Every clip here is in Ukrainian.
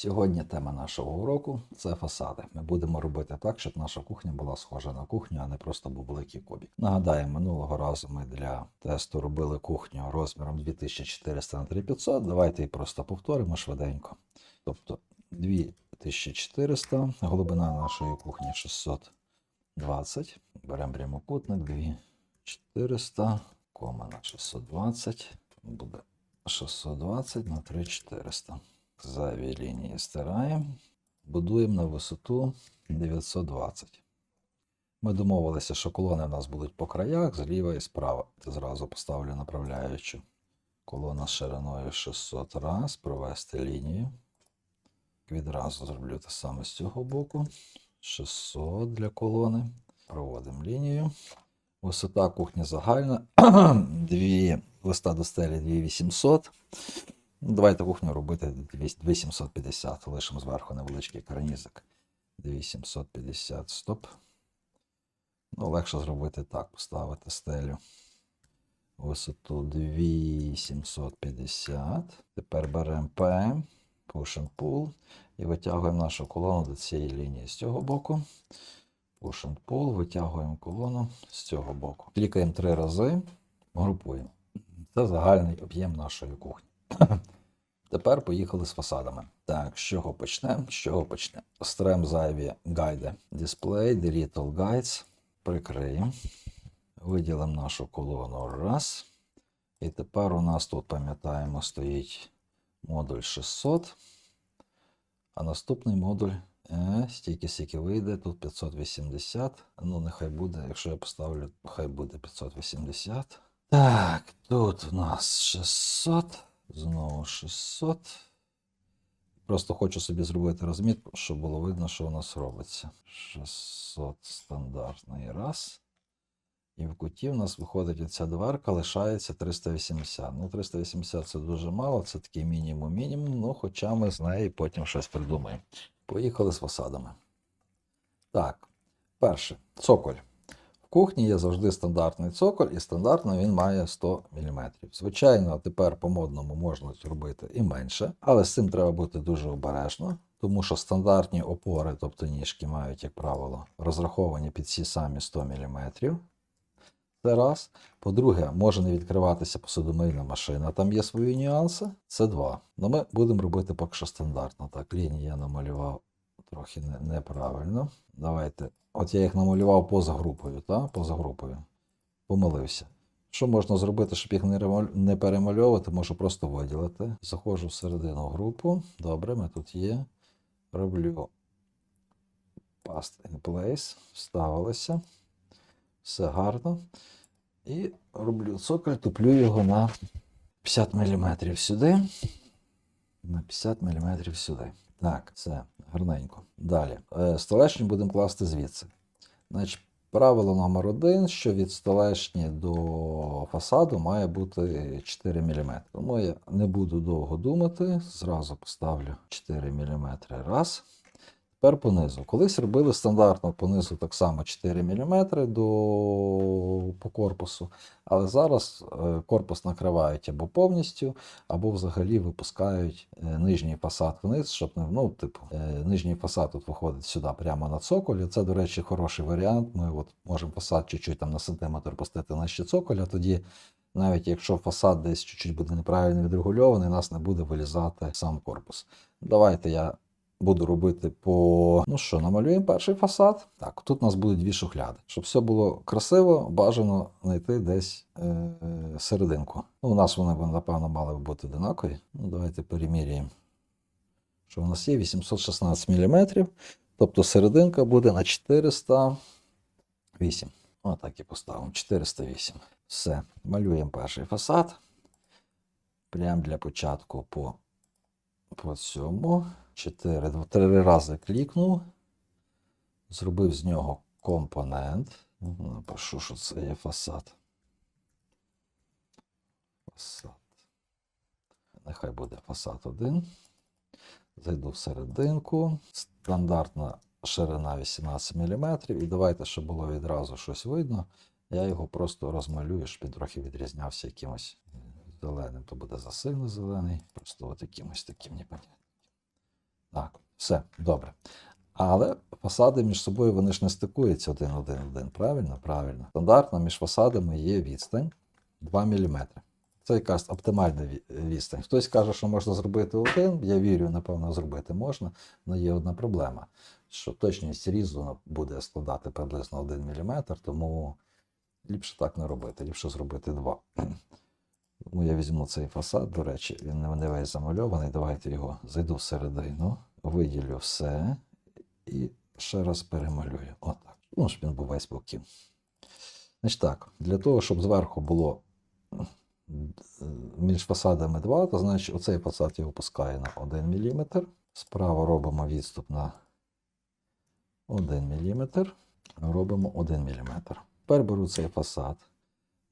Сьогодні тема нашого уроку це фасади. Ми будемо робити так, щоб наша кухня була схожа на кухню, а не просто був великий кубик. Нагадаю, минулого разу ми для тесту робили кухню розміром 2400 на 3500. Давайте її просто повторимо швиденько. Тобто 2400, глибина нашої кухні 620. Беремо прямокутник 2400, кома на 620. Буде 620 на 3400. Зайві лінії стираємо. Будуємо на висоту 920. Ми домовилися, що колони у нас будуть по краях, зліва і справа. Зразу поставлю направляючу. Колона шириною 600 раз, провести лінію. Відразу зроблю те саме з цього боку. 600 для колони. Проводимо лінію. Висота кухні загальна. Дві листа до стелі 2800. Ну, Давайте кухню робити 2750. Лишимо зверху невеличкий карнізик. 2750. Стоп. Ну, легше зробити так. Поставити стелю. Висоту 2750. Тепер беремо P, Push and Pull і витягуємо нашу колону до цієї лінії з цього боку. Push and Pull, витягуємо колону з цього боку. Клікаємо три рази, групуємо. Це загальний об'єм нашої кухні. Тепер поїхали з фасадами. Так, з чого почнемо? З чого почнемо? Стрем зайві гайди. Display, delete all guides. Прикриємо. Виділимо нашу колону раз. І тепер у нас тут, пам'ятаємо, стоїть модуль 600. А наступний модуль е, стільки стільки вийде, тут 580. Ну, нехай буде, якщо я поставлю, хай буде 580. Так, тут у нас 600. Знову 600. Просто хочу собі зробити розмітку, щоб було видно, що у нас робиться. 600 стандартний раз. І в куті в нас виходить оця дверка, лишається 380. Ну, 380 це дуже мало, це такий мінімум-мінімум, ну, хоча ми з неї потім щось придумаємо. Поїхали з фасадами. Так, перше, цоколь. Кухні є завжди стандартний цоколь, і стандартно він має 100 мм. Звичайно, тепер по-модному можна зробити і менше, але з цим треба бути дуже обережно, тому що стандартні опори, тобто ніжки, мають, як правило, розраховані під ці самі 100 мм. Це раз. По-друге, може не відкриватися посудомийна машина, там є свої нюанси. Це два. Ну ми будемо робити поки що стандартно. Так, лінії я намалював трохи неправильно. Давайте. От я їх намалював поза групою, та? поза групою. Помилився. Що можна зробити, щоб їх не, перемальовувати, можу просто виділити. Заходжу всередину групу. Добре, ми тут є. Роблю Past in place. Вставилися. Все гарно. І роблю цоколь, туплю його на 50 мм сюди. На 50 мм сюди. Так, це гарненько. Далі. Е, Столешні будемо класти звідси. Значить, правило номер один, що від столешні до фасаду має бути 4 мм. Тому я не буду довго думати. Зразу поставлю 4 мм. Раз. Тепер понизу. Колись робили стандартно понизу так само 4 мм до, по корпусу, але зараз е, корпус накривають або повністю, або взагалі випускають е, нижній фасад вниз, щоб не ну, типу, е, нижній фасад тут виходить сюди прямо на цоколі. Це, до речі, хороший варіант. Ми от можемо фасад чуть-чуть там на сантиметр пустити нижче цоколя, тоді. Навіть якщо фасад десь чуть-чуть буде неправильно відрегульований, у нас не буде вилізати сам корпус. Давайте я буду робити по. Ну що, намалюємо перший фасад. Так, тут у нас будуть дві шухляди. Щоб все було красиво, бажано знайти десь е- серединку. Ну, у нас вони, напевно, мали б бути одинакові. Ну, давайте переміряємо. Що у нас є 816 мм. Тобто серединка буде на 408. Отак і поставимо. 408. Все. Малюємо перший фасад. Прямо для початку по, по цьому. Чотири, два- три рази клікнув. Зробив з нього компонент. Напишу, що це є фасад. Фасад. Нехай буде фасад 1. Зайду в серединку. Стандартна ширина 18 мм. І давайте, щоб було відразу щось видно. Я його просто розмалюю, щоб він трохи відрізнявся якимось зеленим, то буде засильно зелений. Просто от якимось таким непонятним. Так, все, добре. Але фасади між собою вони ж не стикуються один один один. Правильно? Правильно. Стандартно між фасадами є відстань 2 мм. Це якась оптимальна відстань. Хтось каже, що можна зробити один. Я вірю, напевно, зробити можна. Але є одна проблема, що точність різу буде складати приблизно 1 мм, тому ліпше так не робити, ліпше зробити 2. Тому я візьму цей фасад, до речі, він не- весь замальований. Давайте його зайду всередину, виділю все і ще раз перемалюю. Отак. Ну, щоб він був весь боків. Значить так, для того, щоб зверху було між фасадами 2, то значить оцей фасад я опускаю на 1 мм. Справа робимо відступ на 1 мм. Робимо 1 мм. Тепер беру цей фасад,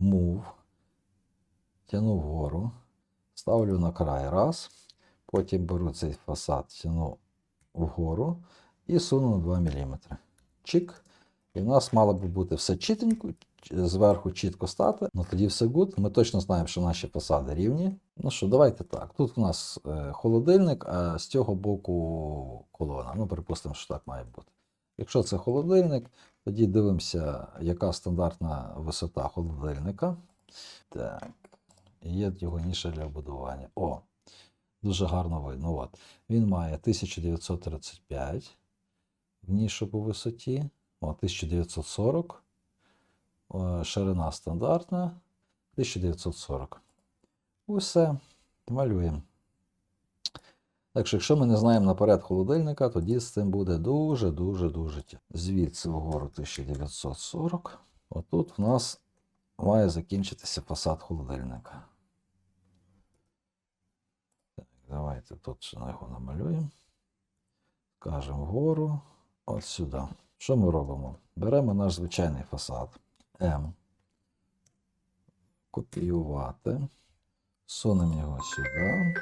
move, тяну вгору, ставлю на край раз, потім беру цей фасад, тяну вгору і суну на 2 мм. Чик. І в нас мало би бути все чітенько, зверху чітко стати, ну тоді все гуд. Ми точно знаємо, що наші фасади рівні. Ну що, давайте так. Тут у нас е, холодильник, а з цього боку колона. Ну, припустимо, що так має бути. Якщо це холодильник, тоді дивимося, яка стандартна висота холодильника. Так. І є його ніша для будування. О, дуже гарно видно. От. Він має 1935 в нішу по висоті. О, 1940. О, Ширина стандартна. 1940. Усе. Малюємо. Так що, якщо ми не знаємо наперед холодильника, тоді з цим буде дуже-дуже-дуже тяжко. Звідси вгору 1940. Отут в нас має закінчитися фасад холодильника. Так, давайте тут ще його намалюємо. Кажемо вгору, от сюди. Що ми робимо? Беремо наш звичайний фасад М. Копіювати. Сунемо його сюди.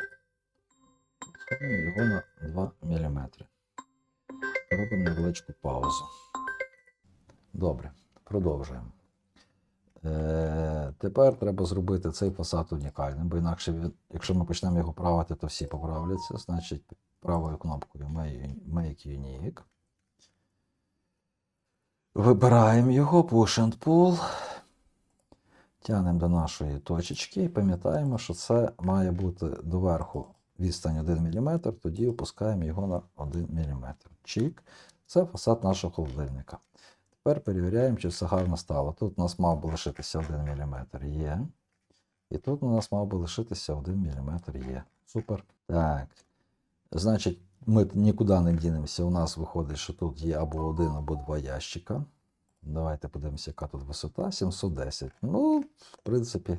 Сунемо його на 2 мм. Робимо невеличку паузу. Добре, продовжуємо. Е, тепер треба зробити цей фасад унікальним, бо інакше, якщо ми почнемо його правити, то всі поправляться. Значить, правою кнопкою Make Unique. Вибираємо його, Push and Pull. Тягнемо до нашої точечки і пам'ятаємо, що це має бути доверху відстань 1 мм, тоді опускаємо його на 1 мм. Чик. Це фасад нашого холодильника. Тепер перевіряємо, чи все гарно стало. Тут у нас мав би лишитися 1 мм є. І тут у нас мав би лишитися 1 мм є. Супер. Так. Значить, ми нікуди не дінемося. У нас виходить, що тут є або один, або два ящика. Давайте подивимося, яка тут висота. 710. Ну, в принципі,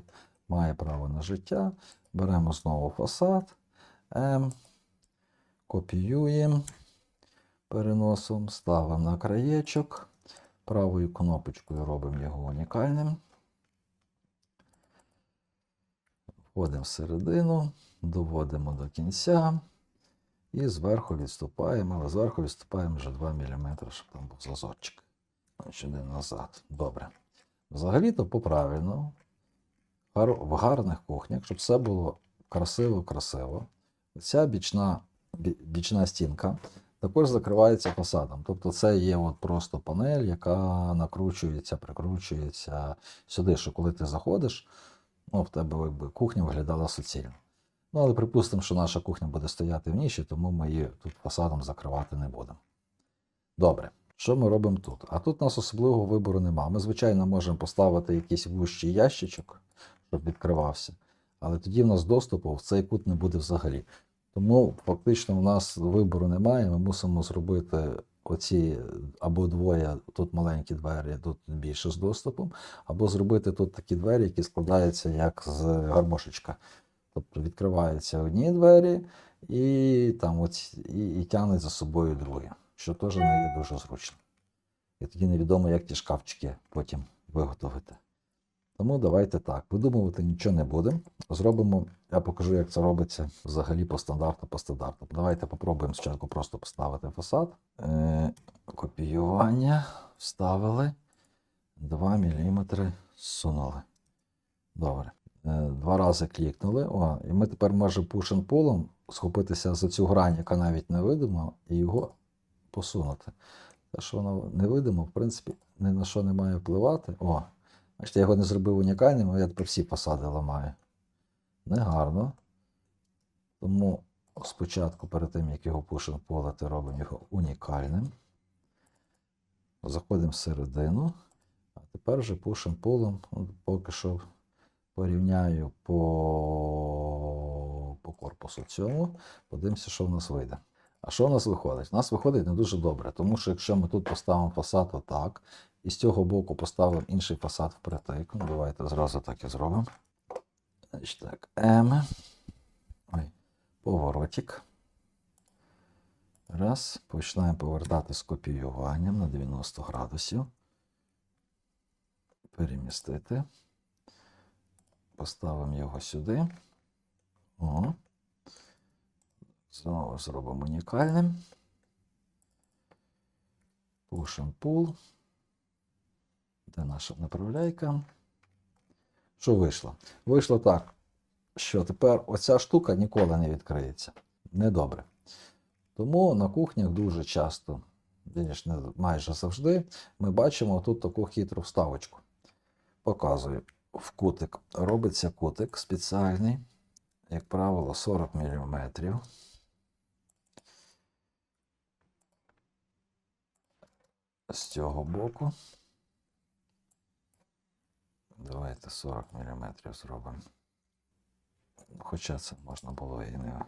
має право на життя. Беремо знову фасад. М. Копіюємо. Переносимо, ставимо на краєчок. Правою кнопочкою робимо його унікальним. Входимо всередину, доводимо до кінця. І зверху відступаємо, але зверху відступаємо вже 2 мм, щоб там був зазорчик. Значить, назад. Добре. Взагалі-то поправильно. В гарних кухнях, щоб все було красиво-красиво. Ця бічна, бічна стінка також закривається фасадом. Тобто це є от просто панель, яка накручується, прикручується сюди, що коли ти заходиш, ну, в тебе якби, кухня виглядала суцільно. Ну, але припустимо, що наша кухня буде стояти в ніші, тому ми її тут фасадом закривати не будемо. Добре. Що ми робимо тут? А тут у нас особливого вибору нема. Ми, звичайно, можемо поставити якийсь вущий ящичок, щоб відкривався, але тоді в нас доступу в цей кут не буде взагалі. Тому фактично в нас вибору немає. Ми мусимо зробити оці або двоє тут маленькі двері, тут більше з доступом, або зробити тут такі двері, які складаються як з гармошечка. Тобто відкриваються одні двері і там оці, і, і тягнуть за собою другі, що теж не є дуже зручно. І тоді невідомо, як ті шкафчики потім виготовити. Тому давайте так. Видумувати нічого не будемо. Зробимо, я покажу, як це робиться взагалі по стандарту, по стандарту. Давайте попробуємо спочатку просто поставити фасад. Е, копіювання. Вставили. 2 мм сунули. Добре. Е, Два рази клікнули. О, і ми тепер може push and pull схопитися за цю грань, яка навіть невидима, і його посунути. Те, що воно невидимо, в принципі, ні на що не має впливати. О, бачите, я його не зробив унікальним, а я тепер всі посади ламаю. Негарно. Тому спочатку, перед тим, як його пушимо полити, робимо його унікальним. Заходимо всередину, а тепер вже пушимо полом. От Поки що порівняю по, по корпусу цьому. Подивимося, що в нас вийде. А що в нас виходить? У нас виходить не дуже добре, тому що якщо ми тут поставимо фасад отак, і з цього боку поставимо інший фасад впритик, ну, давайте зразу так і зробимо. Значить так, М. Ой, поворотик. Раз. Починаємо повертати з копіюванням на 90 градусів. Перемістити. Поставимо його сюди. О. Знову зробимо унікальним. Пушим пул. Де наша направляйка? Що вийшло? Вийшло так, що тепер оця штука ніколи не відкриється. Недобре. Тому на кухнях дуже часто, майже завжди, ми бачимо тут таку хитру вставочку. Показую в кутик. Робиться кутик спеціальний, як правило, 40 мм. З цього боку. Давайте 40 мм зробимо. Хоча це можна було і не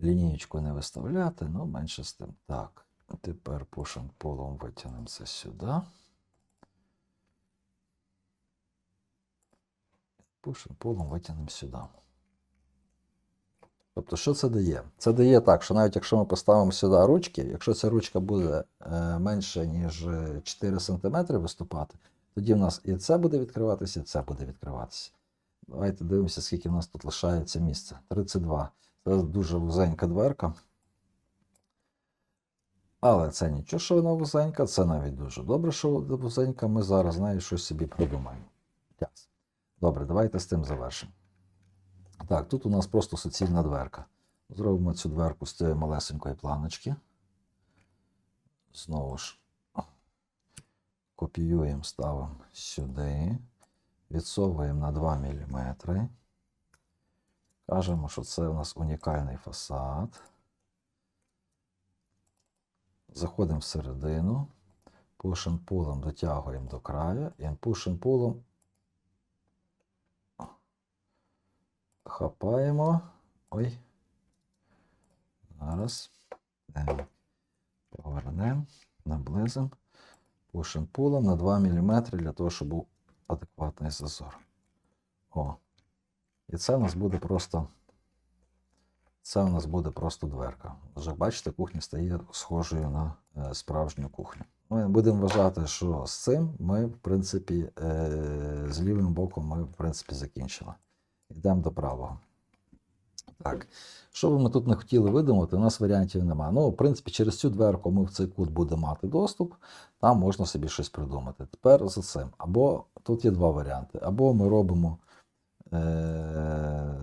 лінієчку не виставляти, але менше з тим. Так. Тепер пушим полом витягнемо це сюди. Пушим полом витягнемо сюди. Тобто, що це дає? Це дає так, що навіть якщо ми поставимо сюди ручки, якщо ця ручка буде е, менше, ніж 4 см виступати, тоді в нас і це буде відкриватися, і це буде відкриватися. Давайте дивимося, скільки в нас тут лишається місця. 32. Це дуже вузенька дверка. Але це нічого, що вона вузенька, це навіть дуже добре, що вузенька. Ми зараз нею щось собі придумаємо. Yes. Добре, давайте з тим завершимо. Так, тут у нас просто суцільна дверка. Зробимо цю дверку з цієї малесенької планочки. Знову ж копіюємо, ставимо сюди, відсовуємо на 2 мм. Кажемо, що це у нас унікальний фасад. Заходимо всередину, пушим пулом дотягуємо до краю і пушим пулом хапаємо. Ой. Зараз. Повернемо, наблизимо. Пушим пулом на 2 мм для того, щоб був адекватний зазор. О. І це у нас буде просто. Це у нас буде просто дверка. Вже бачите, кухня стає схожою на е, справжню кухню. Ми будемо вважати, що з цим ми, в принципі, е, з лівим боком ми, в принципі, закінчили. Йдемо до правого. Так, що би ми тут не хотіли видумати, у нас варіантів немає. Ну, в принципі, через цю дверку ми в цей кут будемо мати доступ, там можна собі щось придумати. Тепер за цим. Або тут є два варіанти. Або ми робимо. Е,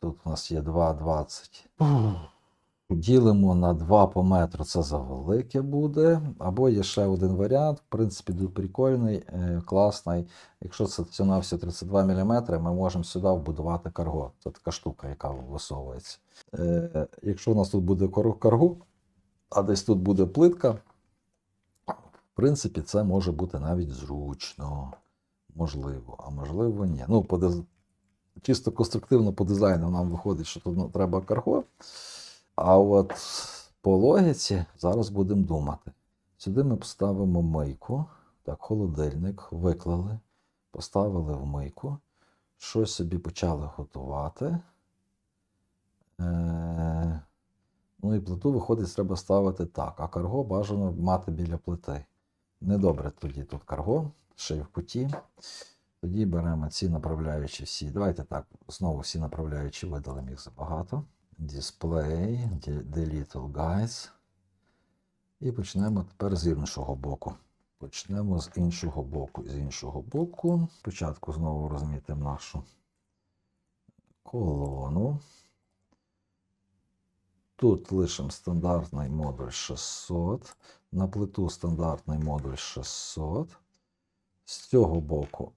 тут у нас є 2,20. Ділимо на 2 по метру, це завелике буде. Або є ще один варіант, в принципі, прикольний, е, класний. Якщо це ціна всього 32 мм, ми можемо сюди вбудувати карго. Це така штука, яка висовується. Е, Якщо у нас тут буде кар- карго, а десь тут буде плитка, в принципі, це може бути навіть зручно. Можливо, а можливо, ні. Ну, по диз- чисто конструктивно по дизайну нам виходить, що тут ну, треба карго. А от по логіці зараз будемо думати. Сюди ми поставимо мийку. Так, холодильник виклали, поставили в мийку, щось собі почали готувати. Е, ну і плиту виходить, треба ставити так, а карго бажано мати біля плити. Недобре тоді тут карго, ще й в куті. Тоді беремо ці направляючі всі. Давайте так, знову всі направляючі видалимо їх забагато. Display, delete all guides. І почнемо тепер з іншого боку. Почнемо з іншого боку. З іншого боку. Спочатку знову розмітимо нашу колону. Тут лишимо стандартний модуль 600. На плиту стандартний модуль 600. З цього боку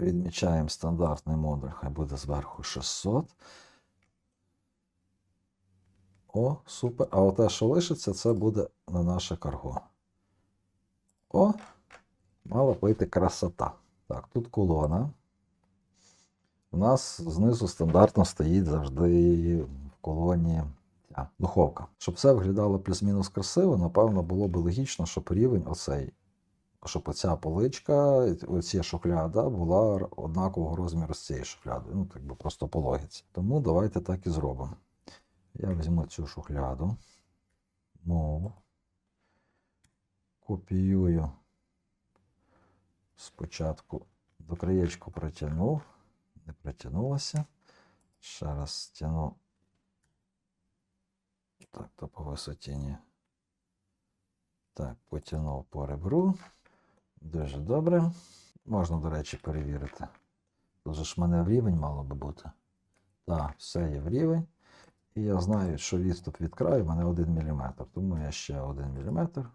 відмічаємо стандартний модуль, хай буде зверху 600. О, супер. А оте, що лишиться, це буде на наше карго. О, мала вийти красота. Так, тут колона. У нас знизу стандартно стоїть завжди в колоні ця духовка. Щоб все виглядало плюс-мінус красиво, напевно, було б логічно, щоб рівень оцей, щоб оця поличка, оця шухляда була однакового розміру з цією шухлядою. Ну, так би просто по логіці. Тому давайте так і зробимо. Я візьму цю шухляду, мову, копіюю спочатку до краєчку протягнув, не протягнулося. Ще раз стягну. Так, то по висотіні. Так, потягнув по ребру. Дуже добре. Можна, до речі, перевірити. Же ж в мене в рівень мало би бути. Так, все є в рівень. І я знаю, що відступ від краю в мене 1 мм, тому я ще 1 мм